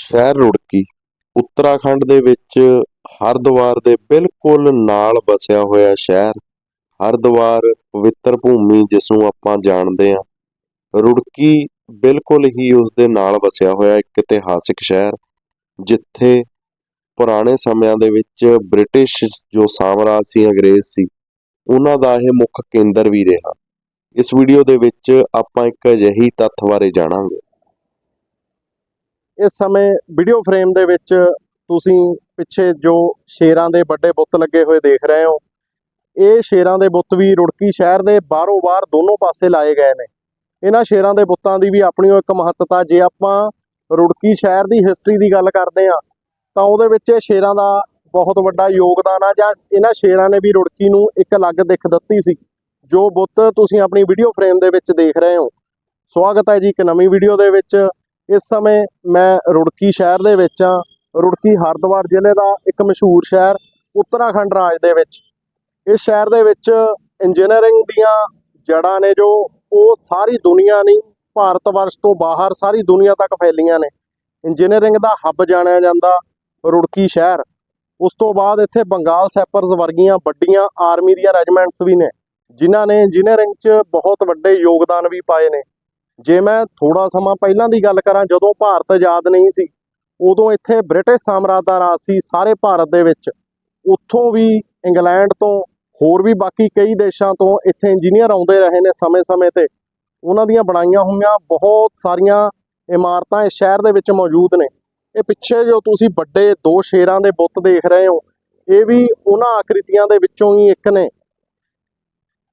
ਸ਼ਹਿਰ ਰੁੜਕੀ, ਉੱਤਰਾਖੰਡ ਦੇ ਵਿੱਚ ਹਰਿਦੁਆਰ ਦੇ ਬਿਲਕੁਲ ਨਾਲ ਵਸਿਆ ਹੋਇਆ ਸ਼ਹਿਰ। ਹਰਿਦੁਆਰ ਪਵਿੱਤਰ ਭੂਮੀ ਜਿਸ ਨੂੰ ਆਪਾਂ ਜਾਣਦੇ ਹਾਂ। ਰੁੜਕੀ ਬਿਲਕੁਲ ਹੀ ਉਸ ਦੇ ਨਾਲ ਵਸਿਆ ਹੋਇਆ ਇੱਕ ਇਤਿਹਾਸਿਕ ਸ਼ਹਿਰ, ਜਿੱਥੇ ਪੁਰਾਣੇ ਸਮਿਆਂ ਦੇ ਵਿੱਚ ਬ੍ਰਿਟਿਸ਼ ਜੋ ਸਾਮਰਾਜ ਸੀ, ਅੰਗਰੇਜ਼ ਸੀ, ਉਹਨਾਂ ਦਾ ਇਹ ਮੁੱਖ ਕੇਂਦਰ ਵੀ ਰਿਹਾ। ਇਸ ਵੀਡੀਓ ਦੇ ਵਿੱਚ ਆਪਾਂ ਇੱਕ ਅਜਿਹੀ ਤੱਥ ਬਾਰੇ ਜਾਣਾਂਗੇ। ਇਸ ਸਮੇਂ ਵੀਡੀਓ ਫਰੇਮ ਦੇ ਵਿੱਚ ਤੁਸੀਂ ਪਿੱਛੇ ਜੋ ਸ਼ੇਰਾਂ ਦੇ ਵੱਡੇ ਬੁੱਤ ਲੱਗੇ ਹੋਏ ਦੇਖ ਰਹੇ ਹੋ, ਇਹ ਸ਼ੇਰਾਂ ਦੇ ਬੁੱਤ ਵੀ ਰੁੜਕੀ ਸ਼ਹਿਰ ਦੇ ਬਾਹਰੋਂ ਬਾਹਰ ਦੋਨੋਂ ਪਾਸੇ ਲਾਏ ਗਏ ਨੇ। ਇਹਨਾਂ ਸ਼ੇਰਾਂ ਦੇ ਬੁੱਤਾਂ ਦੀ ਵੀ ਆਪਣੀ ਓ ਇੱਕ ਮਹੱਤਤਾ, ਜੇ ਆਪਾਂ ਰੁੜਕੀ ਸ਼ਹਿਰ ਦੀ ਹਿਸਟਰੀ ਦੀ ਗੱਲ ਕਰਦੇ ਹਾਂ, ਤਾਂ ਉਹਦੇ ਵਿੱਚ ਇਹ ਸ਼ੇਰਾਂ ਦਾ ਬਹੁਤ ਵੱਡਾ ਯੋਗਦਾਨ ਆ, ਜਾਂ ਇਹਨਾਂ ਸ਼ੇਰਾਂ ਨੇ ਵੀ ਰੁੜਕੀ ਨੂੰ ਇੱਕ ਅਲੱਗ ਦਿੱਖ ਦਿੱਤੀ ਸੀ। ਜੋ ਬੁੱਤ ਤੁਸੀਂ ਆਪਣੀ ਵੀਡੀਓ ਫਰੇਮ ਦੇ ਵਿੱਚ ਦੇਖ ਰਹੇ ਹੋ। ਸਵਾਗਤ ਹੈ ਜੀ ਇੱਕ ਨਵੀਂ ਵੀਡੀਓ ਦੇ ਵਿੱਚ। ਇਸ ਸਮੇਂ ਮੈਂ ਰੁੜਕੀ ਸ਼ਹਿਰ ਦੇ ਵਿੱਚ ਆ ਰੁੜਕੀ ਹਰਿਦੁਆਰ ਜ਼ਿਲ੍ਹੇ ਦਾ ਇੱਕ ਮਸ਼ਹੂਰ ਸ਼ਹਿਰ ਉੱਤਰਾਖੰਡ ਰਾਜ ਦੇ ਵਿੱਚ। ਇਸ ਸ਼ਹਿਰ ਦੇ ਵਿੱਚ ਇੰਜੀਨੀਅਰਿੰਗ ਦੀਆਂ ਜੜ੍ਹਾਂ ਨੇ ਜੋ ਉਹ ਸਾਰੀ ਦੁਨੀਆ ਨਹੀਂ, ਭਾਰਤ ਵਰਸ਼ ਤੋਂ ਬਾਹਰ ਸਾਰੀ ਦੁਨੀਆ ਤੱਕ ਫੈਲੀਆਂ ਨੇ। ਇੰਜੀਨੀਅਰਿੰਗ ਦਾ ਹੱਬ ਜਾਣਿਆ ਜਾਂਦਾ ਰੁੜਕੀ ਸ਼ਹਿਰ। ਉਸ ਤੋਂ ਬਾਅਦ ਇੱਥੇ ਬੰਗਾਲ ਸੈਪਰਸ ਵਰਗੀਆਂ ਵੱਡੀਆਂ ਆਰਮੀ ਦੀਆਂ ਰੈਜੀਮੈਂਟਸ ਵੀ ਨੇ, ਜਿਨ੍ਹਾਂ ਨੇ ਇੰਜੀਨੀਅਰਿੰਗ 'ਚ ਬਹੁਤ ਵੱਡੇ ਯੋਗਦਾਨ ਵੀ ਪਾਏ ਨੇ। ਜੇ ਮੈਂ ਥੋੜਾ ਸਮਾਂ ਪਹਿਲਾਂ ਦੀ ਗੱਲ ਕਰਾਂ, ਜਦੋਂ ਭਾਰਤ ਆਜ਼ਾਦ ਨਹੀਂ ਸੀ, ਉਦੋਂ ਇੱਥੇ ਬ੍ਰਿਟਿਸ਼ ਸਾਮਰਾਜ ਦਾ ਰਾਜ ਸੀ ਸਾਰੇ ਭਾਰਤ ਦੇ ਵਿੱਚ। ਉੱਥੋਂ ਵੀ, ਇੰਗਲੈਂਡ ਤੋਂ, ਹੋਰ ਵੀ ਬਾਕੀ ਕਈ ਦੇਸ਼ਾਂ ਤੋਂ ਇੱਥੇ ਇੰਜੀਨੀਅਰ ਆਉਂਦੇ ਰਹੇ ਨੇ ਸਮੇਂ-ਸਮੇਂ ਤੇ। ਉਹਨਾਂ ਦੀਆਂ ਬਣਾਈਆਂ ਹੋਈਆਂ ਬਹੁਤ ਸਾਰੀਆਂ ਇਮਾਰਤਾਂ ਇਸ ਸ਼ਹਿਰ ਦੇ ਵਿੱਚ ਮੌਜੂਦ ਨੇ। ਇਹ ਪਿੱਛੇ ਜੋ ਤੁਸੀਂ ਵੱਡੇ ਦੋ ਸ਼ੇਰਾਂ ਦੇ ਬੁੱਤ ਦੇਖ ਰਹੇ ਹੋ, ਇਹ ਵੀ ਉਹਨਾਂ ਆਕ੍ਰਿਤੀਆਂ ਦੇ ਵਿੱਚੋਂ ਹੀ ਇੱਕ ਨੇ।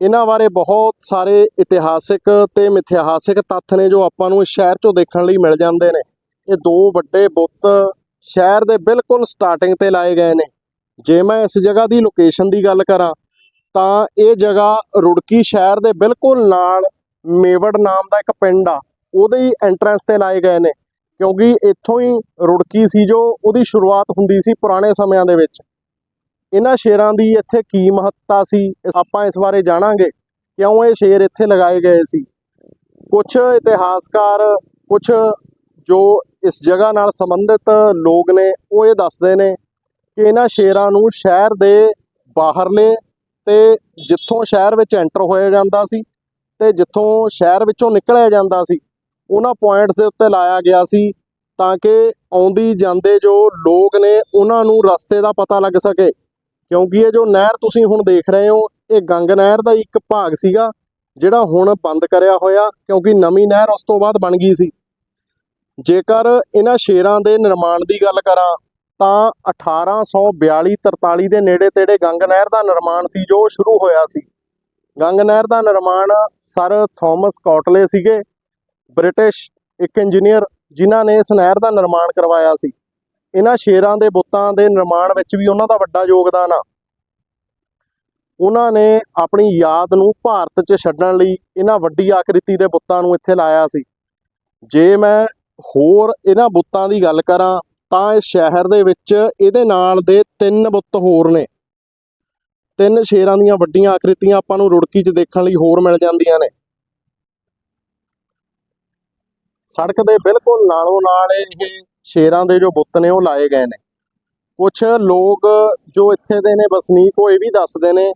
ਇਹਨਾਂ ਬਾਰੇ ਬਹੁਤ ਸਾਰੇ ਇਤਿਹਾਸਿਕ ਤੇ ਮਿਥਿਹਾਸਿਕ ਤੱਥ ਨੇ ਜੋ ਆਪਾਂ ਨੂੰ ਸ਼ਹਿਰ 'ਚੋਂ ਦੇਖਣ ਲਈ ਮਿਲ ਜਾਂਦੇ ਨੇ। ਇਹ ਦੋ ਵੱਡੇ ਬੁੱਤ ਸ਼ਹਿਰ ਦੇ ਬਿਲਕੁਲ ਸਟਾਰਟਿੰਗ ਤੇ ਲਾਏ ਗਏ ਨੇ। ਜੇ ਮੈਂ ਇਸ ਜਗ੍ਹਾ ਦੀ ਲੋਕੇਸ਼ਨ ਦੀ ਗੱਲ ਕਰਾਂ, ਤਾਂ ਇਹ ਜਗ੍ਹਾ ਰੁੜਕੀ ਸ਼ਹਿਰ ਦੇ ਬਿਲਕੁਲ ਨਾਲ ਮੇਵੜ ਨਾਮ ਦਾ ਇੱਕ ਪਿੰਡ ਆ, ਉਹਦੇ ਹੀ ਐਂਟਰੈਂਸ ਤੇ ਲਾਏ ਗਏ ਨੇ। ਕਿਉਂਕਿ ਇੱਥੋਂ ਹੀ ਰੁੜਕੀ ਸੀ ਜੋ ਉਹਦੀ ਸ਼ੁਰੂਆਤ ਹੁੰਦੀ ਸੀ ਪੁਰਾਣੇ ਸਮਿਆਂ ਦੇ ਵਿੱਚ। ਇਹਨਾਂ ਸ਼ੇਰਾਂ ਦੀ ਇੱਥੇ ਕੀ ਮਹੱਤਤਾ ਸੀ? ਆਪਾਂ ਇਸ ਬਾਰੇ ਜਾਣਾਂਗੇ। ਕਿਉਂ ਇਹ ਸ਼ੇਰ ਇੱਥੇ ਲਗਾਏ ਗਏ ਸੀ? ਕੁਝ ਇਤਿਹਾਸਕਾਰ ਕੁਝ ਜੋ ਇਸ ਜਗ੍ਹਾ ਨਾਲ ਸੰਬੰਧਿਤ ਲੋਕ ਨੇ, ਉਹ ਇਹ ਦੱਸਦੇ ਨੇ ਕਿ ਇਹਨਾਂ ਸ਼ੇਰਾਂ ਨੂੰ ਸ਼ਹਿਰ ਦੇ ਬਾਹਰਲੇ ਤੇ ਜਿੱਥੋਂ ਸ਼ਹਿਰ ਵਿੱਚ ਐਂਟਰ ਹੋਇਆ ਜਾਂਦਾ ਸੀ ਤੇ ਜਿੱਥੋਂ ਸ਼ਹਿਰ ਵਿੱਚੋਂ ਨਿਕਲਿਆ ਜਾਂਦਾ ਸੀ, ਉਹਨਾਂ ਪੁਆਇੰਟਸ ਦੇ ਉੱਤੇ ਲਾਇਆ ਗਿਆ ਸੀ ਤਾਂ ਕਿ ਆਉਂਦੀ ਜਾਂਦੇ ਜੋ ਲੋਕ ਨੇ, ਉਹਨਾਂ ਨੂੰ ਰਸਤੇ ਦਾ ਪਤਾ ਲੱਗ ਸਕੇ। ਕਿਉਂਕਿ ਇਹ ਜੋ ਨਹਿਰ ਤੁਸੀਂ ਹੁਣ ਦੇਖ ਰਹੇ ਹੋ, ਇਹ ਗੰਗ ਨਹਿਰ ਦਾ ਇੱਕ ਭਾਗ ਸੀਗਾ, ਜਿਹੜਾ ਹੁਣ ਬੰਦ ਕਰਿਆ ਹੋਇਆ, ਕਿਉਂਕਿ ਨਵੀਂ ਨਹਿਰ ਉਸ ਤੋਂ ਬਾਅਦ ਬਣ ਗਈ ਸੀ। ਜੇਕਰ ਇਹਨਾਂ ਸ਼ੇਰਾਂ ਦੇ ਨਿਰਮਾਣ ਦੀ ਗੱਲ ਕਰਾਂ, ਤਾਂ 1842 43 ਦੇ ਨੇੜੇ ਤੇੜੇ ਗੰਗ ਨਹਿਰ ਦਾ ਨਿਰਮਾਣ ਸੀ, ਜੋ ਸ਼ੁਰੂ ਹੋਇਆ ਸੀ। ਗੰਗ ਨਹਿਰ ਦਾ ਨਿਰਮਾਣ ਸਰ ਥਾਮਸ ਕਾਟਲੇ ਸੀਗੇ, ਬ੍ਰਿਟਿਸ਼ ਇੱਕ ਇੰਜੀਨੀਅਰ, ਜਿਨ੍ਹਾਂ ਨੇ ਇਸ ਨਹਿਰ ਦਾ ਨਿਰਮਾਣ ਕਰਵਾਇਆ ਸੀ। ਇਹਨਾਂ ਸ਼ੇਰਾਂ ਦੇ ਬੁੱਤਾਂ ਦੇ ਨਿਰਮਾਣ ਵਿੱਚ ਵੀ ਉਹਨਾਂ ਦਾ ਵੱਡਾ ਯੋਗਦਾਨ ਆ। ਉਹਨਾਂ ਨੇ ਆਪਣੀ ਯਾਦ ਨੂੰ ਭਾਰਤ 'ਚ ਛੱਡਣ ਲਈ ਇਹਨਾਂ ਵੱਡੀ ਆਕ੍ਰਿਤੀ ਦੇ ਬੁੱਤਾਂ ਨੂੰ ਇੱਥੇ ਲਾਇਆ ਸੀ। ਜੇ ਮੈਂ ਹੋਰ ਇਹਨਾਂ ਬੁੱਤਾਂ ਦੀ ਗੱਲ ਕਰਾਂ, ਤਾਂ ਇਸ ਸ਼ਹਿਰ ਦੇ ਵਿੱਚ ਇਹਦੇ ਨਾਲ ਦੇ ਤਿੰਨ ਬੁੱਤ ਹੋਰ ਨੇ। ਤਿੰਨ ਸ਼ੇਰਾਂ ਦੀਆਂ ਵੱਡੀਆਂ ਆਕ੍ਰਿਤੀਆਂ ਆਪਾਂ ਨੂੰ ਰੁੜਕੀ 'ਚ ਦੇਖਣ ਲਈ ਹੋਰ ਮਿਲ ਜਾਂਦੀਆਂ ਨੇ। ਸੜਕ ਦੇ ਬਿਲਕੁਲ ਨਾਲੋਂ ਨਾਲ ਇਹ ਸ਼ੇਰਾਂ ਦੇ ਜੋ ਬੁੱਤ ਨੇ ਉਹ ਲਾਏ ਗਏ ਨੇ। ਕੁਝ ਲੋਕ ਜੋ ਇੱਥੇ ਦੇ ਨੇ ਵਸਨੀਕ, ਉਹ ਇਹ ਵੀ ਦੱਸਦੇ ਨੇ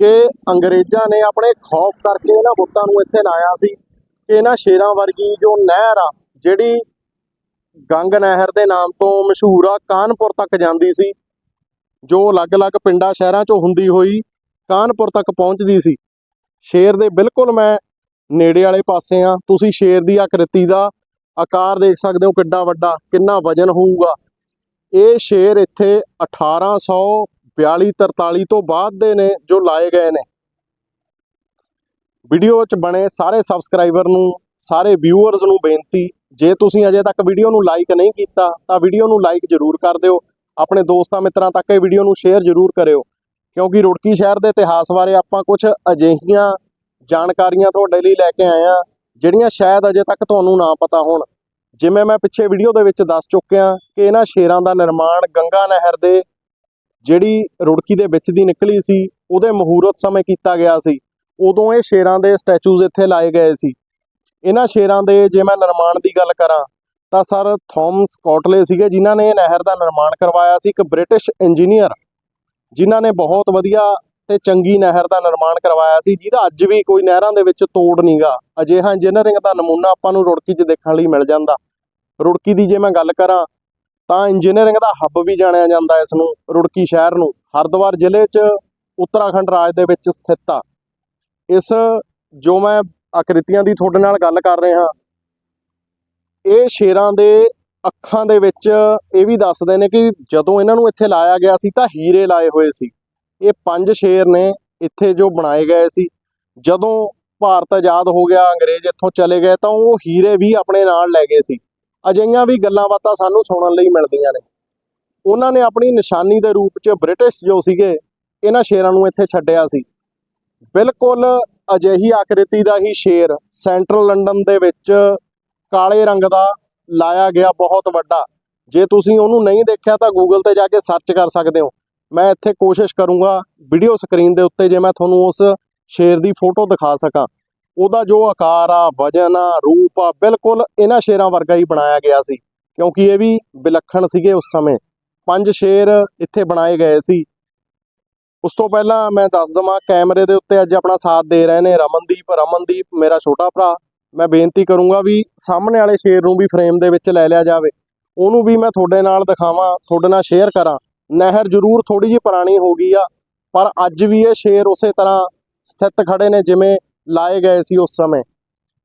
ਕਿ ਅੰਗਰੇਜ਼ਾਂ ਨੇ ਆਪਣੇ ਖੌਫ ਕਰਕੇ ਇਹਨਾਂ ਬੁੱਤਾਂ ਨੂੰ ਇੱਥੇ ਲਾਇਆ ਸੀ ਕਿ ਇਹਨਾਂ ਸ਼ੇਰਾਂ ਵਰਗੀ ਜੋ ਨਹਿਰ ਆ, ਜਿਹੜੀ ਗੰਗ ਨਹਿਰ ਦੇ ਨਾਮ ਤੋਂ ਮਸ਼ਹੂਰ ਆ, ਕਾਨਪੁਰ ਤੱਕ ਜਾਂਦੀ ਸੀ, ਜੋ ਅਲੱਗ-ਅਲੱਗ ਪਿੰਡਾਂ, ਸ਼ਹਿਰਾਂ 'ਚੋਂ ਹੁੰਦੀ ਹੋਈ ਕਾਨਪੁਰ ਤੱਕ ਪਹੁੰਚਦੀ ਸੀ। ਸ਼ੇਰ ਦੇ ਬਿਲਕੁਲ ਮੈਂ ਨੇੜੇ ਵਾਲੇ ਪਾਸੇ ਆ। ਤੁਸੀਂ ਸ਼ੇਰ ਦੀ ਆਕ੍ਰਿਤੀ ਦਾ ਆਕਾਰ ਦੇਖ ਸਕਦੇ ਹੋ ਕਿੱਡਾ ਵੱਡਾ, ਕਿੰਨਾ ਵਜਨ ਹੋਊਗਾ। ਇਹ ਸ਼ੇਰ ਇੱਥੇ 1842 43 ਤੋਂ ਬਾਅਦ ਦੇ ਨੇ ਜੋ ਲਾਏ ਗਏ ਨੇ। ਵੀਡੀਓ 'ਚ ਬਣੇ ਸਾਰੇ ਸਬਸਕ੍ਰਾਈਬਰ ਨੂੰ, ਸਾਰੇ ਵਿਊਅਰਸ ਨੂੰ ਬੇਨਤੀ, ਜੇ ਤੁਸੀਂ ਅਜੇ ਤੱਕ ਵੀਡੀਓ ਨੂੰ ਲਾਈਕ ਨਹੀਂ ਕੀਤਾ, ਤਾਂ ਵੀਡੀਓ ਨੂੰ ਲਾਈਕ ਜ਼ਰੂਰ ਕਰ ਦਿਓ। ਆਪਣੇ ਦੋਸਤਾਂ ਮਿੱਤਰਾਂ ਤੱਕ ਇਹ ਵੀਡੀਓ ਨੂੰ ਸ਼ੇਅਰ ਜ਼ਰੂਰ ਕਰਿਓ। ਕਿਉਂਕਿ ਰੁੜਕੀ ਸ਼ਹਿਰ ਦੇ ਇਤਿਹਾਸ ਬਾਰੇ ਆਪਾਂ ਕੁਝ ਅਜਿਹੀਆਂ ਜਾਣਕਾਰੀਆਂ ਤੁਹਾਡੇ ਲਈ ਲੈ ਕੇ ਆਏ ਆ ਜਿਹੜੀਆਂ ਸ਼ਾਇਦ ਅਜੇ ਤੱਕ ਤੁਹਾਨੂੰ ਨਾ ਪਤਾ ਹੋਣ। ਜਿਵੇਂ ਮੈਂ ਪਿੱਛੇ ਵੀਡੀਓ ਦੇ ਵਿੱਚ ਦੱਸ ਚੁੱਕਿਆ ਕਿ ਇਹਨਾਂ ਸ਼ੇਰਾਂ ਦਾ ਨਿਰਮਾਣ ਗੰਗਾ ਨਹਿਰ ਦੇ ਜਿਹੜੀ ਰੁੜਕੀ ਦੇ ਵਿੱਚ ਦੀ ਨਿਕਲੀ ਸੀ, ਉਹਦੇ ਮਹੂਰਤ ਸਮੇਂ ਕੀਤਾ ਗਿਆ ਸੀ। ਉਦੋਂ ਇਹ ਸ਼ੇਰਾਂ ਦੇ ਸਟੈਚੂਜ਼ ਇੱਥੇ ਲਾਏ ਗਏ ਸੀ। ਇਹਨਾਂ ਸ਼ੇਰਾਂ ਦੇ ਜੇ ਮੈਂ ਨਿਰਮਾਣ ਦੀ ਗੱਲ ਕਰਾਂ, ਤਾਂ ਸਰ ਥੌਮਸ ਕੋਟਲੇ ਸੀਗੇ ਜਿਨ੍ਹਾਂ ਨੇ ਇਹ ਨਹਿਰ ਦਾ ਨਿਰਮਾਣ ਕਰਵਾਇਆ ਸੀ। ਇੱਕ ਬ੍ਰਿਟਿਸ਼ ਇੰਜੀਨੀਅਰ ਜਿਨ੍ਹਾਂ ਨੇ ਬਹੁਤ ਵਧੀਆ ਤੇ ਚੰਗੀ ਨਹਿਰ ਦਾ ਨਿਰਮਾਣ ਕਰਵਾਇਆ ਸੀ, ਜਿਹਦਾ ਅੱਜ ਵੀ ਕੋਈ ਨਹਿਰਾਂ ਦੇ ਵਿੱਚ ਤੋੜ ਨਹੀਂਗਾ ਅਜਿਹਾ ਇੰਜੀਨੀਅਰਿੰਗ ਦਾ ਨਮੂਨਾ ਆਪਾਂ ਨੂੰ ਰੁੜਕੀ 'ਚ ਦੇਖਣ ਲਈ ਮਿਲ ਜਾਂਦਾ। ਰੁੜਕੀ ਦੀ ਜੇ ਮੈਂ ਗੱਲ ਕਰਾਂ, ਤਾਂ ਇੰਜੀਨੀਅਰਿੰਗ ਦਾ ਹੱਬ ਵੀ ਜਾਣਿਆ ਜਾਂਦਾ ਇਸ ਨੂੰ, ਰੁੜਕੀ ਸ਼ਹਿਰ ਨੂੰ। ਹਰਿਦੁਆਰ ਜ਼ਿਲ੍ਹੇ 'ਚ ਉੱਤਰਾਖੰਡ ਰਾਜ ਦੇ ਵਿੱਚ ਸਥਿਤ ਆ। ਇਸ ਜੋ ਮੈਂ ਆਕ੍ਰਿਤੀਆਂ ਦੀ ਤੁਹਾਡੇ ਨਾਲ ਗੱਲ ਕਰ ਰਿਹਾ, ਇਹ ਸ਼ੇਰਾਂ ਦੇ ਅੱਖਾਂ ਦੇ ਵਿੱਚ ਇਹ ਵੀ ਦੱਸਦੇ ਨੇ ਕਿ ਜਦੋਂ ਇਹਨਾਂ ਨੂੰ ਇੱਥੇ ਲਾਇਆ ਗਿਆ ਸੀ, ਤਾਂ ਹੀਰੇ ਲਾਏ ਹੋਏ ਸੀ। ਇਹ ਪੰਜ ਸ਼ੇਰ ਨੇ ਇੱਥੇ ਜੋ ਬਣਾਏ ਗਏ ਸੀ। ਜਦੋਂ ਭਾਰਤ ਆਜ਼ਾਦ ਹੋ ਗਿਆ, ਅੰਗਰੇਜ਼ ਇੱਥੋਂ ਚਲੇ ਗਏ, ਤਾਂ ਉਹ ਹੀਰੇ ਵੀ ਆਪਣੇ ਨਾਲ ਲੈ ਗਏ ਸੀ। ਅਜਿਹੀਆਂ ਵੀ ਗੱਲਾਂ ਬਾਤਾਂ ਸਾਨੂੰ ਸੁਣਨ ਲਈ ਮਿਲਦੀਆਂ ਨੇ। ਉਹਨਾਂ ਨੇ ਆਪਣੀ ਨਿਸ਼ਾਨੀ ਦੇ ਰੂਪ 'ਚ ਬ੍ਰਿਟਿਸ਼ ਜੋ ਸੀਗੇ, ਇਹਨਾਂ ਸ਼ੇਰਾਂ ਨੂੰ ਇੱਥੇ ਛੱਡਿਆ ਸੀ। ਬਿਲਕੁਲ ਅਜਿਹੀ ਆਕ੍ਰਿਤੀ ਦਾ ਹੀ ਸ਼ੇਰ ਸੈਂਟਰਲ ਲੰਡਨ ਦੇ ਵਿੱਚ ਕਾਲੇ ਰੰਗ ਦਾ ਲਾਇਆ ਗਿਆ ਬਹੁਤ ਵੱਡਾ। ਜੇ ਤੁਸੀਂ ਉਹਨੂੰ ਨਹੀਂ ਦੇਖਿਆ ਤਾਂ ਗੂਗਲ ਤੇ ਜਾ ਕੇ ਸਰਚ ਕਰ ਸਕਦੇ ਹੋ। ਮੈਂ ਇੱਥੇ ਕੋਸ਼ਿਸ਼ ਕਰੂੰਗਾ ਵੀਡੀਓ ਸਕਰੀਨ ਦੇ ਉੱਤੇ ਜੇ ਮੈਂ ਤੁਹਾਨੂੰ ਉਸ ਸ਼ੇਰ ਦੀ ਫੋਟੋ ਦਿਖਾ ਸਕਾਂ। ਉਹਦਾ ਜੋ ਆਕਾਰ ਆ, ਵਜਨ ਆ, ਰੂਪ ਆ, ਬਿਲਕੁਲ ਇਹਨਾਂ ਸ਼ੇਰਾਂ ਵਰਗਾ ਹੀ ਬਣਾਇਆ ਗਿਆ ਸੀ। ਕਿਉਂਕਿ ਇਹ ਵੀ ਵਿਲੱਖਣ ਸੀਗੇ ਉਸ ਸਮੇਂ। ਪੰਜ ਸ਼ੇਰ ਇੱਥੇ ਬਣਾਏ ਗਏ ਸੀ। ਉਸ ਤੋਂ ਪਹਿਲਾਂ ਮੈਂ ਦੱਸ ਦਵਾਂ, ਕੈਮਰੇ ਦੇ ਉੱਤੇ ਅੱਜ ਆਪਣਾ ਸਾਥ ਦੇ ਰਹੇ ਨੇ ਰਮਨਦੀਪ। ਰਮਨਦੀਪ ਮੇਰਾ ਛੋਟਾ ਭਰਾ। ਮੈਂ ਬੇਨਤੀ ਕਰੂੰਗਾ ਵੀ ਸਾਹਮਣੇ ਵਾਲੇ ਸ਼ੇਰ ਨੂੰ ਵੀ ਫਰੇਮ ਦੇ ਵਿੱਚ ਲੈ ਲਿਆ ਜਾਵੇ। ਉਹਨੂੰ ਵੀ ਮੈਂ ਤੁਹਾਡੇ ਨਾਲ ਦਿਖਾਵਾਂ, ਤੁਹਾਡੇ ਨਾਲ ਸ਼ੇਅਰ ਕਰਾਂ। ਨਹਿਰ ਜ਼ਰੂਰ ਥੋੜੀ ਜਿਹੀ ਪੁਰਾਣੀ ਹੋ ਗਈ ਆ, ਪਰ ਅੱਜ ਵੀ ਇਹ ਸ਼ੇਰ ਉਸੇ ਤਰ੍ਹਾਂ ਸਥਿਤ ਖੜੇ ਨੇ ਜਿਵੇਂ ਲਾਏ ਗਏ ਸੀ ਉਸ ਸਮੇਂ।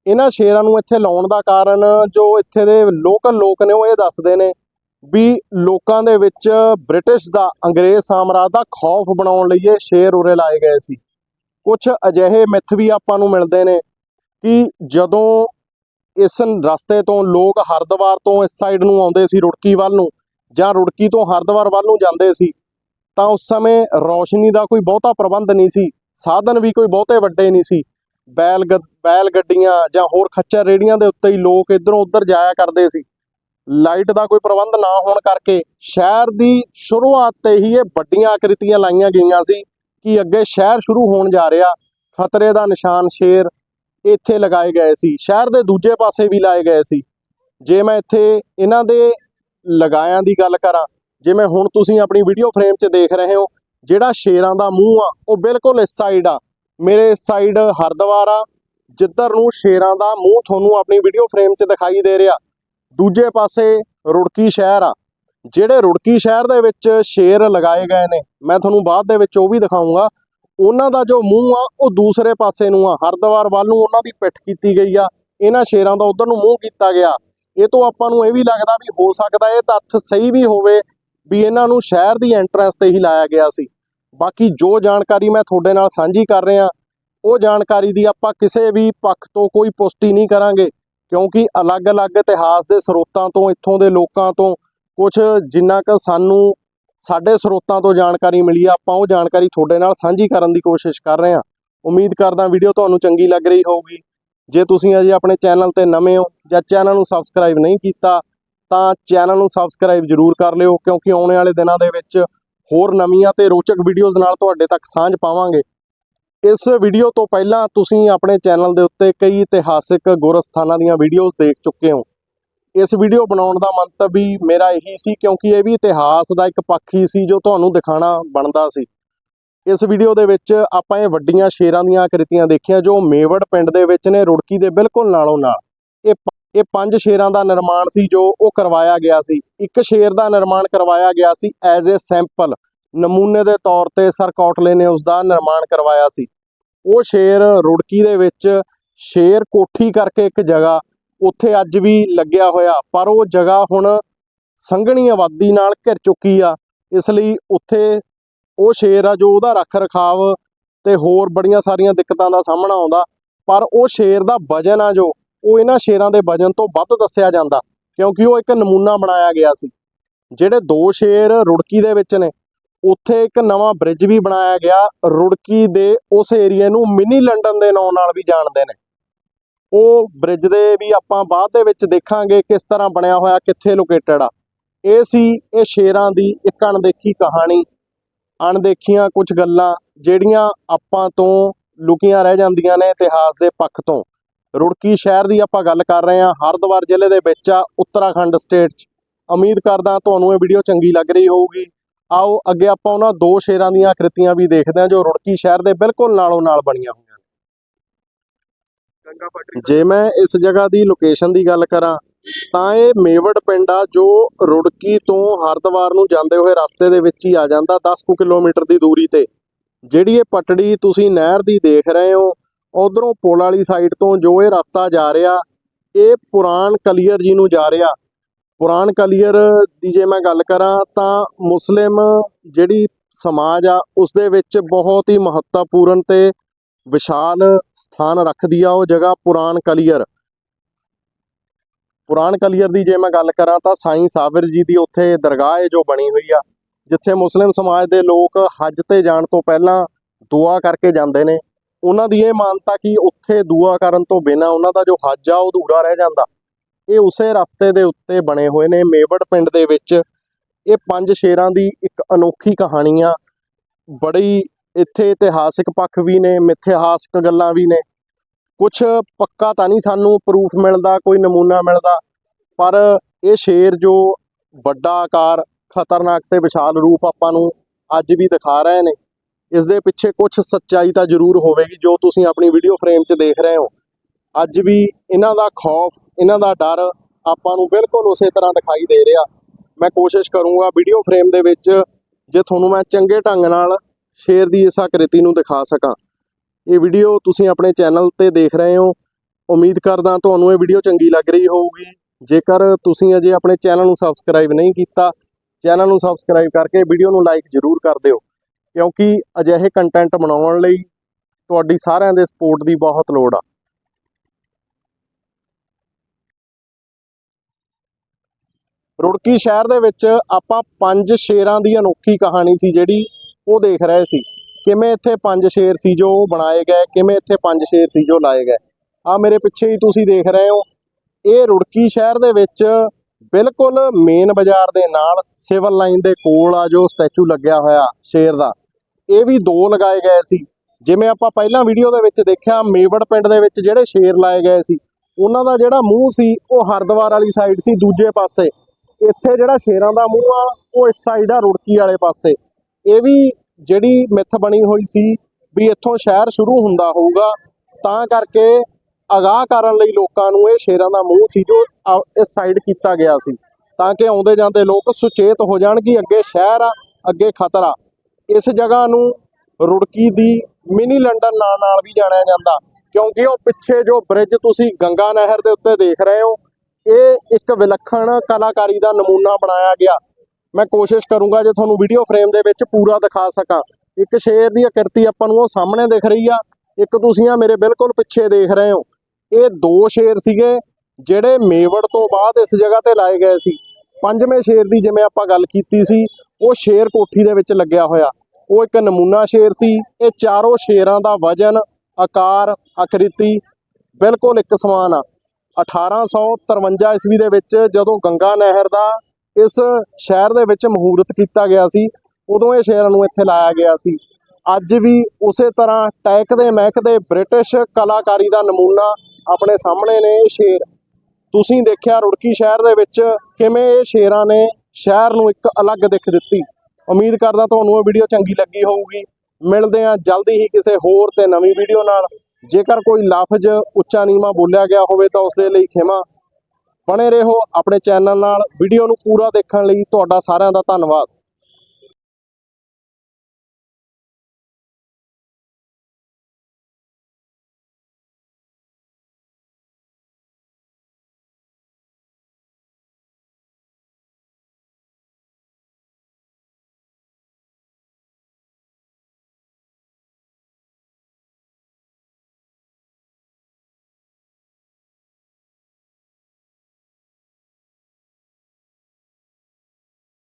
ਇਹਨਾਂ ਸ਼ੇਰਾਂ ਨੂੰ ਇੱਥੇ ਲਾਉਣ ਦਾ ਕਾਰਨ ਜੋ ਇੱਥੇ ਦੇ ਲੋਕਲ ਲੋਕ ਨੇ ਉਹ ਇਹ ਦੱਸਦੇ ਨੇ ਵੀ ਲੋਕਾਂ ਦੇ ਵਿੱਚ ਬ੍ਰਿਟਿਸ਼ ਦਾ ਅੰਗਰੇਜ਼ ਸਾਮਰਾਜ ਦਾ ਖੌਫ ਬਣਾਉਣ ਲਈ ਇਹ ਸ਼ੇਰ ਉਰੇ ਲਾਏ ਗਏ ਸੀ। ਕੁਝ ਅਜਿਹੇ ਮਿੱਥ ਵੀ ਆਪਾਂ ਨੂੰ ਮਿਲਦੇ ਨੇ ਕਿ ਜਦੋਂ ਇਸ ਰਸਤੇ ਤੋਂ ਲੋਕ ਹਰਿਦੁਆਰ ਤੋਂ ਇਸ ਸਾਈਡ ਨੂੰ ਆਉਂਦੇ ਸੀ ਰੁੜਕੀ ਵੱਲ ਨੂੰ ਜਾਂ ਰੁੜਕੀ ਤੋਂ ਹਰਿਦੁਆਰ ਵੱਲ ਨੂੰ ਜਾਂਦੇ ਸੀ, ਤਾਂ ਉਸ ਸਮੇਂ ਰੌਸ਼ਨੀ ਦਾ ਕੋਈ ਬਹੁਤਾ ਪ੍ਰਬੰਧ ਨਹੀਂ ਸੀ, ਸਾਧਨ ਵੀ ਕੋਈ ਬਹੁਤੇ ਵੱਡੇ ਨਹੀਂ ਸੀ। ਬੈਲ ਗ- ਬੈਲ ਗੱਡੀਆਂ ਜਾਂ ਹੋਰ ਖੱਚਰ ਰੇੜੀਆਂ ਦੇ ਉੱਤੇ ਹੀ ਲੋਕ ਇਧਰੋਂ ਉੱਧਰ ਜਾਇਆ ਕਰਦੇ ਸੀ। ਲਾਈਟ ਦਾ ਕੋਈ ਪ੍ਰਬੰਧ ਨਾ ਹੋਣ ਕਰਕੇ ਸ਼ਹਿਰ ਦੀ ਸ਼ੁਰੂਆਤ ਤੇ ਹੀ ਇਹ ਵੱਡੀਆਂ ਆਕ੍ਰਿਤੀਆਂ ਲਾਈਆਂ ਗਈਆਂ ਸੀ ਕਿ ਅੱਗੇ ਸ਼ਹਿਰ ਸ਼ੁਰੂ ਹੋਣ ਜਾ ਰਿਹਾ, ਖਤਰੇ ਦਾ ਨਿਸ਼ਾਨ ਸ਼ੇਰ ਇੱਥੇ ਲਗਾਏ ਗਏ ਸੀ, ਸ਼ਹਿਰ ਦੇ ਦੂਜੇ ਪਾਸੇ ਵੀ ਲਾਏ ਗਏ ਸੀ। ਜੇ ਮੈਂ ਇੱਥੇ ਇਹਨਾਂ ਦੇ ਲਗਾਇਆਂ ਦੀ ਗੱਲ ਕਰਾਂ, ਜਿਵੇਂ ਹੁਣ ਤੁਸੀਂ ਆਪਣੀ ਵੀਡੀਓ ਫਰੇਮ 'ਚ ਦੇਖ ਰਹੇ ਹੋ, ਜਿਹੜਾ ਸ਼ੇਰਾਂ ਦਾ ਮੂੰਹ ਆ, ਉਹ ਬਿਲਕੁਲ ਇਸ ਸਾਈਡ ਆ। ਮੇਰੇ ਸਾਈਡ ਹਰਿਦੁਆਰ ਆ, ਜਿੱਧਰ ਨੂੰ ਸ਼ੇਰਾਂ ਦਾ ਮੂੰਹ ਤੁਹਾਨੂੰ ਆਪਣੀ ਵੀਡੀਓ ਫਰੇਮ 'ਚ ਦਿਖਾਈ ਦੇ ਰਿਹਾ, ਦੂਜੇ ਪਾਸੇ ਰੁੜਕੀ ਸ਼ਹਿਰ ਆ, ਜਿਹੜੇ ਰੁੜਕੀ ਸ਼ਹਿਰ ਦੇ ਵਿੱਚ ਸ਼ੇਰ ਲਗਾਏ ਗਏ ਨੇ, ਮੈਂ ਤੁਹਾਨੂੰ ਬਾਅਦ ਦੇ ਵਿੱਚ ਉਹ ਵੀ ਦਿਖਾਉਂਗਾ ਉਹਨਾਂ ਦਾ ਜੋ ਮੂੰਹ ਆ, ਉਹ ਦੂਸਰੇ ਪਾਸੇ ਨੂੰ ਆ ਹਰਿਦੁਆਰ ਵੱਲ ਨੂੰ ਉਹਨਾਂ ਦੀ ਪਿੱਠ ਕੀਤੀ ਗਈ ਆ, ਇਹਨਾਂ ਸ਼ੇਰਾਂ ਦਾ ਉਧਰ ਨੂੰ ਮੂੰਹ ਕੀਤਾ ਗਿਆ। ਇਹ ਤੋਂ ਆਪਾਂ ਨੂੰ ਇਹ ਵੀ ਲੱਗਦਾ ਵੀ ਹੋ ਸਕਦਾ ਇਹ ਤੱਥ ਸਹੀ ਵੀ ਹੋਵੇ ਵੀ ਇਹਨਾਂ ਨੂੰ ਸ਼ਹਿਰ ਦੀ ਐਂਟਰੈਂਸ ਤੇ ਹੀ ਲਾਇਆ ਗਿਆ ਸੀ। ਬਾਕੀ ਜੋ ਜਾਣਕਾਰੀ ਮੈਂ ਤੁਹਾਡੇ ਨਾਲ ਸਾਂਝੀ ਕਰ ਰਿਹਾ, ਉਹ ਜਾਣਕਾਰੀ ਦੀ ਆਪਾਂ ਕਿਸੇ ਵੀ ਪੱਖ ਤੋਂ ਕੋਈ ਪੁਸ਼ਟੀ ਨਹੀਂ ਕਰਾਂਗੇ, ਕਿਉਂਕਿ ਅਲੱਗ-ਅਲੱਗ ਇਤਿਹਾਸ ਦੇ ਸਰੋਤਾਂ ਤੋਂ, ਇੱਥੋਂ ਦੇ ਲੋਕਾਂ ਤੋਂ ਕੁਝ ਜਿੰਨਾ ਕੁ ਸਾਨੂੰ ਸਾਡੇ ਸਰੋਤਾਂ ਤੋਂ ਜਾਣਕਾਰੀ ਮਿਲੀ ਆ, ਆਪਾਂ ਉਹ ਜਾਣਕਾਰੀ ਤੁਹਾਡੇ ਨਾਲ ਸਾਂਝੀ ਕਰਨ ਦੀ ਕੋਸ਼ਿਸ਼ ਕਰ ਰਹੇ ਹਾਂ। ਉਮੀਦ ਕਰਦਾ ਵੀਡੀਓ ਤੁਹਾਨੂੰ ਚੰਗੀ ਲੱਗ ਰਹੀ ਹੋਊਗੀ। ਜੇ ਤੁਸੀਂ ਅਜੇ ਆਪਣੇ ਚੈਨਲ ਤੇ ਨਵੇਂ ਹੋ ਜਾਂ ਚੈਨਲ ਨੂੰ ਸਬਸਕ੍ਰਾਈਬ ਨਹੀਂ ਕੀਤਾ, ਤਾਂ ਚੈਨਲ ਨੂੰ ਸਬਸਕ੍ਰਾਈਬ ਜ਼ਰੂਰ ਕਰ ਲਿਓ, ਕਿਉਂਕਿ ਆਉਣ ਵਾਲੇ ਦਿਨਾਂ ਦੇ ਵਿੱਚ ਹੋਰ ਨਵੀਆਂ ਤੇ ਰੋਚਕ ਵੀਡੀਓਜ਼ ਨਾਲ ਤੁਹਾਡੇ ਤੱਕ ਸਾਂਝ ਪਾਵਾਂਗੇ। ਇਸ ਵੀਡੀਓ ਤੋਂ ਪਹਿਲਾਂ ਤੁਸੀਂ ਆਪਣੇ ਚੈਨਲ ਦੇ ਉੱਤੇ ਕਈ ਇਤਿਹਾਸਿਕ ਗੁਰਸਥਾਨਾਂ ਦੀਆਂ ਵੀਡੀਓਜ਼ ਦੇਖ ਚੁੱਕੇ ਹੋ। ਇਸ ਵੀਡੀਓ ਬਣਾਉਣ ਦਾ ਮੰਤਵ ਵੀ ਮੇਰਾ ਇਹੀ ਸੀ, ਕਿਉਂਕਿ ਇਹ ਵੀ ਇਤਿਹਾਸ ਦਾ ਇੱਕ ਪੱਖ ਹੀ ਸੀ ਜੋ ਤੁਹਾਨੂੰ ਦਿਖਾਣਾ ਬਣਦਾ ਸੀ। ਇਸ ਵੀਡੀਓ ਦੇ ਵਿੱਚ ਆਪਾਂ ਇਹ ਵੱਡੀਆਂ ਸ਼ੇਰਾਂ ਦੀਆਂ ਆਕ੍ਰਿਤੀਆਂ ਦੇਖੀਆਂ ਜੋ ਮੇਵੜ ਪਿੰਡ ਦੇ ਵਿੱਚ ਨੇ, ਰੁੜਕੀ ਦੇ ਬਿਲਕੁਲ ਨਾਲੋਂ ਨਾਲ। ਇਹ ਪ- ਇਹ ਪੰਜ ਸ਼ੇਰਾਂ ਦਾ ਨਿਰਮਾਣ ਸੀ ਜੋ ਉਹ ਕਰਵਾਇਆ ਗਿਆ ਸੀ। ਇੱਕ ਸ਼ੇਰ ਦਾ ਨਿਰਮਾਣ ਕਰਵਾਇਆ ਗਿਆ ਸੀ ਐਜ਼ ਅ ਸੈਂਪਲ। ਨਮੂਨੇ ਦੇ ਤੌਰ ਤੇ ਸਰ ਕੋਟਲੇ ਨੇ ਉਸ ਦਾ ਨਿਰਮਾਣ ਕਰਵਾਇਆ ਸੀ। ਉਹ ਸ਼ੇਰ ਰੁੜਕੀ ਦੇ ਵਿੱਚ ਸ਼ੇਰ ਕੋਠੀ ਕਰਕੇ ਇੱਕ ਜਗ੍ਹਾ, ਉੱਥੇ ਅੱਜ ਵੀ ਲੱਗਿਆ ਹੋਇਆ, ਪਰ ਉਹ ਜਗ੍ਹਾ ਹੁਣ ਸੰਘਣੀ ਆਬਾਦੀ ਨਾਲ ਘਿਰ ਚੁੱਕੀ ਆ। ਇਸ ਲਈ ਉੱਥੇ ਉਹ ਸ਼ੇਰ ਆ ਜੋ ਉਹਦਾ ਰੱਖ ਰਖਾਵ ਤੇ ਹੋਰ ਬੜੀਆਂ ਸਾਰੀਆਂ ਦਿੱਕਤਾਂ ਦਾ ਸਾਹਮਣਾ ਆਉਂਦਾ, ਪਰ ਉਹ ਸ਼ੇਰ ਦਾ ਵਜਨ ਆ ਜੋ, ਉਹ ਇਹਨਾਂ ਸ਼ੇਰਾਂ ਦੇ ਵਜਨ ਤੋਂ ਵੱਧ ਦੱਸਿਆ ਜਾਂਦਾ, ਕਿਉਂਕਿ ਉਹ ਇੱਕ ਨਮੂਨਾ ਬਣਾਇਆ ਗਿਆ ਸੀ। ਜਿਹੜੇ ਦੋ ਸ਼ੇਰ ਰੁੜਕੀ ਦੇ ਵਿੱਚ ਨੇ, ਉੱਥੇ ਇੱਕ ਨਵਾਂ ਬ੍ਰਿਜ ਵੀ ਬਣਾਇਆ ਗਿਆ, ਰੁੜਕੀ ਦੇ ਉਸ ਏਰੀਏ ਨੂੰ ਮਿਨੀ ਲੰਡਨ ਦੇ ਨਾਂ ਨਾਲ ਵੀ ਜਾਣਦੇ ਨੇ। ਉਹ ਬ੍ਰਿਜ ਦੇ ਵੀ ਆਪਾਂ ਬਾਅਦ ਦੇ ਵਿੱਚ ਦੇਖਾਂਗੇ ਕਿਸ ਤਰ੍ਹਾਂ ਬਣਿਆ ਹੋਇਆ, ਕਿੱਥੇ ਲੋਕੇਟਡ ਆ। ਇਹ ਸੀ ਇਹ ਸ਼ੇਰਾਂ ਦੀ ਇੱਕ ਅਣਦੇਖੀ ਕਹਾਣੀ। ਅਣਦੇਖੀਆਂ ਕੁਝ ਗੱਲਾਂ ਜਿਹੜੀਆਂ ਆਪਾਂ ਤੋਂ ਲੁਕੀਆਂ ਰਹਿ ਜਾਂਦੀਆਂ ਨੇ ਇਤਿਹਾਸ ਦੇ ਪੱਖ ਤੋਂ। ਰੁੜਕੀ ਸ਼ਹਿਰ ਦੀ ਆਪਾਂ ਗੱਲ ਕਰ ਰਹੇ ਹਾਂ। ਹਰਿਦੁਆਰ ਜ਼ਿਲ੍ਹੇ ਦੇ ਵਿੱਚ ਆ ਉੱਤਰਾਖੰਡ ਸਟੇਟ 'ਚ। ਉਮੀਦ ਕਰਦਾ ਤੁਹਾਨੂੰ ਇਹ ਵੀਡੀਓ ਚੰਗੀ ਲੱਗ ਰਹੀ ਹੋਊਗੀ। ਆਓ ਅੱਗੇ ਆਪਾਂ ਉਹਨਾਂ ਦੋ ਸ਼ੇਰਾਂ ਦੀਆਂ ਆਕ੍ਰਿਤੀਆਂ ਵੀ ਦੇਖਦੇ ਹਾਂ ਜੋ ਰੁੜਕੀ ਸ਼ਹਿਰ ਦੇ ਬਿਲਕੁਲ ਨਾਲੋਂ ਨਾਲ ਬਣੀਆਂ ਹੋਈਆਂ ਨੇ। ਜੇ ਮੈਂ ਇਸ ਜਗ੍ਹਾ ਦੀ ਲੋਕੇਸ਼ਨ ਦੀ ਗੱਲ ਕਰਾਂ ਤਾਂ ਇਹ ਮੇਵੜ ਪਿੰਡ ਆ ਜੋ ਰੁੜਕੀ ਤੋਂ ਹਰਿਦੁਆਰ ਨੂੰ ਜਾਂਦੇ ਹੋਏ ਰਸਤੇ ਦੇ ਵਿੱਚ ਹੀ ਆ ਜਾਂਦਾ 10 ਕੁ ਕਿਲੋਮੀਟਰ ਦੀ ਦੂਰੀ ਤੇ। ਜਿਹੜੀ ਇਹ ਪਟੜੀ ਤੁਸੀਂ ਨਹਿਰ ਦੀ ਦੇਖ ਰਹੇ ਹੋ, ਉਧਰੋਂ ਪੁਲ ਵਾਲੀ ਸਾਈਡ ਤੋਂ ਜੋ ਇਹ ਰਸਤਾ ਜਾ ਰਿਹਾ, ਇਹ ਪੁਰਾਣ ਕਲੀਅਰ ਜੀ ਨੂੰ ਜਾ ਰਿਹਾ। ਪੁਰਾਣ ਕਲੀਅਰ ਦੀ ਜੇ ਮੈਂ ਗੱਲ ਕਰਾਂ ਤਾਂ ਮੁਸਲਿਮ ਜਿਹੜੀ ਸਮਾਜ ਆ ਉਸ ਦੇ ਵਿੱਚ ਬਹੁਤ ਹੀ ਮਹੱਤਵਪੂਰਨ ਤੇ ਵਿਸ਼ਾਲ ਸਥਾਨ ਰੱਖਦੀ ਆ ਉਹ ਜਗ੍ਹਾ ਪੁਰਾਣ ਕਲੀਅਰ। ਪੁਰਾਣ ਕਲੀਅਰ ਦੀ ਜੇ ਮੈਂ ਗੱਲ ਕਰਾਂ ਤਾਂ ਸਾਈਂ ਸਾਬਰ ਜੀ ਦੀ ਉੱਥੇ ਦਰਗਾਹ ਹੈ ਜੋ ਬਣੀ ਹੋਈ ਆ, ਜਿੱਥੇ ਮੁਸਲਿਮ ਸਮਾਜ ਦੇ ਲੋਕ ਹੱਜ ਤੇ ਜਾਣ ਤੋਂ ਪਹਿਲਾਂ ਦੁਆ ਕਰਕੇ ਜਾਂਦੇ ਨੇ। ਉਹਨਾਂ ਦੀ ਇਹ ਮਾਨਤਾ ਕਿ ਉੱਥੇ ਦੁਆ ਕਰਨ ਤੋਂ ਬਿਨਾਂ ਉਹਨਾਂ ਦਾ ਜੋ ਹੱਜ ਆ, ਉਹ ਅਧੂਰਾ ਰਹਿ ਜਾਂਦਾ। ਇਹ ਉਸੇ ਰਸਤੇ ਦੇ ਉੱਤੇ ਬਣੇ ਹੋਏ ਨੇ। ਮੇਵੜ ਪਿੰਡ ਦੇ ਵਿੱਚ ਇਹ ਪੰਜ ਸ਼ੇਰਾਂ ਦੀ ਇੱਕ ਅਨੋਖੀ ਕਹਾਣੀ ਆ। ਬੜੀ ਇੱਥੇ ਇਤਿਹਾਸਿਕ ਪੱਖ ਵੀ ਨੇ, ਮਿਥਿਹਾਸਕ ਗੱਲਾਂ ਵੀ ਨੇ। ਕੁਝ ਪੱਕਾ ਤਾਂ ਨਹੀਂ ਸਾਨੂੰ ਪ੍ਰੂਫ ਮਿਲਦਾ, ਕੋਈ ਨਮੂਨਾ ਮਿਲਦਾ, ਪਰ ਇਹ ਸ਼ੇਰ ਜੋ ਵੱਡਾ ਆਕਾਰ, ਖਤਰਨਾਕ ਤੇ ਵਿਸ਼ਾਲ ਰੂਪ ਆਪਾਂ ਨੂੰ ਅੱਜ ਵੀ ਦਿਖਾ ਰਹੇ ਨੇ ਇਸ ਦੇ ਪਿੱਛੇ ਕੁਝ ਸੱਚਾਈ ਤਾਂ ਜ਼ਰੂਰ ਹੋਵੇਗੀ ਜੋ ਤੁਸੀਂ ਆਪਣੀ ਵੀਡੀਓ ਫਰੇਮ 'ਚ ਦੇਖ ਰਹੇ ਹੋ। ਅੱਜ ਵੀ ਇਹਨਾਂ ਦਾ ਖੌਫ, ਇਹਨਾਂ ਦਾ ਡਰ ਆਪਾਂ ਨੂੰ ਬਿਲਕੁਲ ਉਸੇ ਤਰ੍ਹਾਂ ਦਿਖਾਈ ਦੇ ਰਿਹਾ। ਮੈਂ ਕੋਸ਼ਿਸ਼ ਕਰੂੰਗਾ ਵੀਡੀਓ ਫਰੇਮ ਦੇ ਵਿੱਚ ਜੇ ਤੁਹਾਨੂੰ ਮੈਂ ਚੰਗੇ ਢੰਗ ਨਾਲ ਸ਼ੇਰ ਦੀ ਇਸ ਆਕ੍ਰਿਤੀ ਨੂੰ ਦਿਖਾ ਸਕਾਂ। ਇਹ ਵੀਡੀਓ ਤੁਸੀਂ ਆਪਣੇ ਚੈਨਲ ਤੇ ਦੇਖ ਰਹੇ ਹੋ। ਉਮੀਦ ਕਰਦਾ ਤੁਹਾਨੂੰ ਇਹ ਵੀਡੀਓ ਚੰਗੀ ਲੱਗ ਰਹੀ ਹੋਊਗੀ। ਜੇਕਰ ਤੁਸੀਂ ਅਜੇ ਆਪਣੇ ਚੈਨਲ ਨੂੰ ਸਬਸਕ੍ਰਾਈਬ ਨਹੀਂ ਕੀਤਾ ਚੈਨਲ ਨੂੰ ਸਬਸਕ੍ਰਾਈਬ ਕਰਕੇ ਵੀਡੀਓ ਨੂੰ ਲਾਈਕ ਜ਼ਰੂਰ ਕਰ ਦਿਓ, ਕਿਉਂਕਿ ਅਜਿਹੇ ਕੰਟੈਂਟ ਬਣਾਉਣ ਲਈ ਤੁਹਾਡੀ ਸਾਰਿਆਂ ਦੇ ਸਪੋਰਟ ਦੀ ਬਹੁਤ ਲੋੜ ਆ। ਰੁੜਕੀ ਸ਼ਹਿਰ ਦੇ ਵਿੱਚ ਆਪਾਂ ਪੰਜ ਸ਼ੇਰਾਂ ਦੀ ਅਨੋਖੀ ਕਹਾਣੀ ਸੀ ਜਿਹੜੀ ਉਹ ਦੇਖ ਰਹੇ ਸੀ। ਕਿਵੇਂ ਇੱਥੇ ਪੰਜ ਸ਼ੇਰ ਸੀ ਜੋ ਬਣਾਏ ਗਏ, ਕਿਵੇਂ ਇੱਥੇ ਪੰਜ ਸ਼ੇਰ ਸੀ ਜੋ ਲਾਏ ਗਏ? ਆ ਮੇਰੇ ਪਿੱਛੇ ਹੀ ਤੁਸੀਂ ਦੇਖ ਰਹੇ ਹੋ, ਇਹ ਰੁੜਕੀ ਸ਼ਹਿਰ ਦੇ ਵਿੱਚ ਬਿਲਕੁਲ ਮੇਨ ਬਾਜ਼ਾਰ ਦੇ ਨਾਲ ਸਿਵਲ ਲਾਈਨ ਦੇ ਕੋਲ ਆ ਜੋ ਸਟੈਚੂ ਲੱਗਿਆ ਹੋਇਆ ਸ਼ੇਰ ਦਾ। ਇਹ ਵੀ ਦੋ ਲਗਾਏ ਗਏ ਸੀ। ਜਿਵੇਂ ਆਪਾਂ ਪਹਿਲਾਂ ਵੀਡੀਓ ਦੇ ਵਿੱਚ ਦੇਖਿਆ, ਮੇਵੜ ਪਿੰਡ ਦੇ ਵਿੱਚ ਜਿਹੜੇ ਸ਼ੇਰ ਲਾਏ ਗਏ ਸੀ, ਉਹਨਾਂ ਦਾ ਜਿਹੜਾ ਮੂੰਹ ਸੀ, ਉਹ ਹਰਦੁਆਰ ਵਾਲੀ ਸਾਈਡ ਸੀ, ਦੂਜੇ ਪਾਸੇ। ਇੱਥੇ ਜਿਹੜਾ ਸ਼ੇਰਾਂ ਦਾ ਮੂੰਹ ਆ, ਉਹ ਇਸ ਸਾਈਡ ਆ ਰੁੜਕੀ ਵਾਲੇ ਪਾਸੇ। ਇਹ ਵੀ ਜਿਹੜੀ ਮਿੱਥ ਬਣੀ ਹੋਈ ਸੀ ਵੀ ਇੱਥੋਂ ਸ਼ਹਿਰ ਸ਼ੁਰੂ ਹੁੰਦਾ ਹੋਊਗਾ, ਤਾਂ ਕਰਕੇ ਅਗਾਹ ਕਰਨ ਲਈ ਲੋਕਾਂ ਨੂੰ ਇਹ ਸ਼ੇਰਾਂ ਦਾ ਮੂੰਹ ਸੀ ਜੋ ਇਸ ਸਾਈਡ ਕੀਤਾ ਗਿਆ ਸੀ। ਤਾਂ ਕਿ ਆਉਂਦੇ ਜਾਂਦੇ ਲੋਕ ਸੁਚੇਤ ਹੋ ਜਾਣ ਕਿ ਅੱਗੇ ਸ਼ਹਿਰ ਆ, ਅੱਗੇ ਖਤਰਾ। ਇਸ ਜਗ੍ਹਾ ਨੂੰ ਰੁੜਕੀ ਦੀ ਮਿਨੀ ਲੰਡਨ ਨਾਂ ਨਾਲ ਵੀ ਜਾਣਿਆ ਜਾਂਦਾ, ਕਿਉਂਕਿ ਉਹ ਪਿੱਛੇ ਜੋ ਬ੍ਰਿਜ ਤੁਸੀਂ ਗੰਗਾ ਨਹਿਰ ਦੇ ਉੱਤੇ ਦੇਖ ਰਹੇ ਹੋ, ਇਹ ਇੱਕ ਵਿਲੱਖਣ ਕਲਾਕਾਰੀ ਦਾ ਨਮੂਨਾ ਬਣਾਇਆ ਗਿਆ। ਮੈਂ ਕੋਸ਼ਿਸ਼ ਕਰੂੰਗਾ ਜੇ ਤੁਹਾਨੂੰ ਵੀਡੀਓ ਫਰੇਮ ਦੇ ਵਿੱਚ ਪੂਰਾ ਦਿਖਾ ਸਕਾਂ। ਇੱਕ ਸ਼ੇਰ ਦੀ ਆਕ੍ਰਿਤੀ ਆਪਾਂ ਨੂੰ ਉਹ ਸਾਹਮਣੇ ਦਿਖ ਰਹੀ ਆ। ਇੱਕ ਤੁਸੀਂ ਆ ਮੇਰੇ ਬਿਲਕੁਲ ਪਿੱਛੇ ਦੇਖ ਰਹੇ ਹੋ। ਇਹ ਦੋ ਸ਼ੇਰ ਸੀਗੇ, ਜਿਹੜੇ ਮੇਵੜ ਤੋਂ ਬਾਅਦ ਇਸ ਜਗ੍ਹਾ ਤੇ ਲਾਏ ਗਏ ਸੀ। ਪੰਜਵੇਂ ਸ਼ੇਰ ਦੀ ਜਿਵੇਂ ਆਪਾਂ ਗੱਲ ਕੀਤੀ ਸੀ, ਉਹ ਸ਼ੇਰ ਕੋਠੀ ਦੇ ਵਿੱਚ ਲੱਗਿਆ ਹੋਇਆ। ਉਹ ਇੱਕ ਨਮੂਨਾ ਸ਼ੇਰ ਸੀ। ਇਹ ਚਾਰੋਂ ਸ਼ੇਰਾਂ ਦਾ ਵਜਨ, ਆਕਾਰ, ਆਕ੍ਰਿਤੀ ਬਿਲਕੁਲ ਇੱਕ ਸਮਾਨ ਆ। 1853 ਈਸਵੀ ਦੇ ਵਿੱਚ ਜਦੋਂ ਗੰਗਾ ਨਹਿਰ ਦਾ ਇਸ ਸ਼ਹਿਰ ਦੇ ਵਿੱਚ ਮਹੂਰਤ ਕੀਤਾ ਗਿਆ ਸੀ। ਉਦੋਂ ਇਹ ਸ਼ੇਰਾਂ ਨੂੰ ਇੱਥੇ ਲਾਇਆ ਗਿਆ ਸੀ। ਅੱਜ ਵੀ ਉਸੇ ਤਰ੍ਹਾਂ ਟੈਕ ਦੇ ਮਹਿਕਦੇ ਬ੍ਰਿਟਿਸ਼ ਕਲਾਕਾਰੀ ਦਾ ਨਮੂਨਾ ਆਪਣੇ ਸਾਹਮਣੇ ਨੇ ਇਹ ਸ਼ੇਰ। ਤੁਸੀਂ ਦੇਖਿਆ ਰੁੜਕੀ ਸ਼ਹਿਰ ਦੇ ਵਿੱਚ ਕਿਵੇਂ ਇਹ ਸ਼ੇਰਾਂ ਨੇ ਸ਼ਹਿਰ ਨੂੰ ਇੱਕ ਅਲੱਗ ਦਿੱਖ ਦਿੱਤੀ। ਉਮੀਦ ਕਰਦਾ ਤੁਹਾਨੂੰ ਇਹ ਵੀਡੀਓ ਚੰਗੀ ਲੱਗੀ ਹੋਊਗੀ। ਮਿਲਦੇ ਹਾਂ ਜਲਦੀ ਹੀ ਕਿਸੇ ਹੋਰ ਤੇ ਨਵੀਂ ਵੀਡੀਓ ਨਾਲ। ਜੇਕਰ ਕੋਈ ਲਫ਼ਜ਼ ਉੱਚਾ ਨੀਵਾਂ ਬੋਲਿਆ ਗਿਆ ਹੋਵੇ ਤਾਂ ਉਸ ਦੇ ਲਈ ਖਿਮਾ। ਬਣੇ ਰਹੋ ਆਪਣੇ ਚੈਨਲ ਨਾਲ। ਵੀਡੀਓ ਨੂੰ ਪੂਰਾ ਦੇਖਣ ਲਈ ਤੁਹਾਡਾ ਸਾਰਿਆਂ ਦਾ ਧੰਨਵਾਦ।